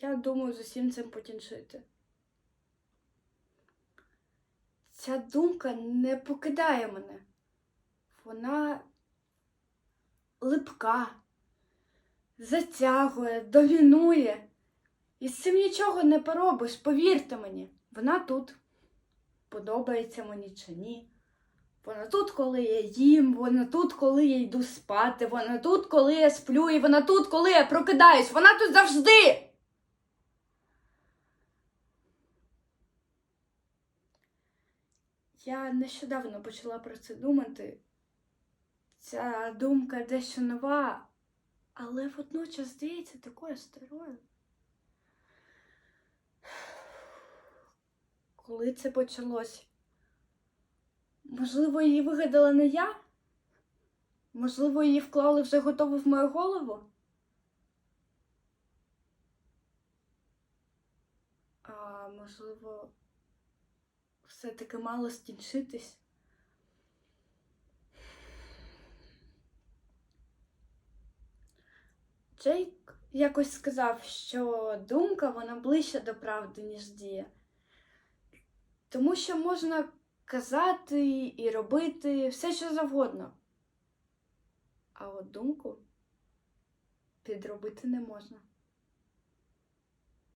Я думаю з усім цим покінчити. Ця думка не покидає мене. Вона липка, затягує, домінує. І з цим нічого не поробиш, повірте мені. Вона тут. Подобається мені чи ні. Вона тут, коли я їм, вона тут, коли я йду спати, вона тут, коли я сплю, і вона тут, коли я прокидаюсь. Вона тут завжди. Я нещодавно почала про це думати. Ця думка дещо нова, але водночас здається такою старою. Коли це почалось? Можливо, її вигадала не я? Можливо, її вклали вже готову в мою голову? А можливо, все-таки мало скінчитись? Джейк якось сказав, що думка вона ближче до правди, ніж дія. Тому що можна казати і робити все, що завгодно. А от думку підробити не можна.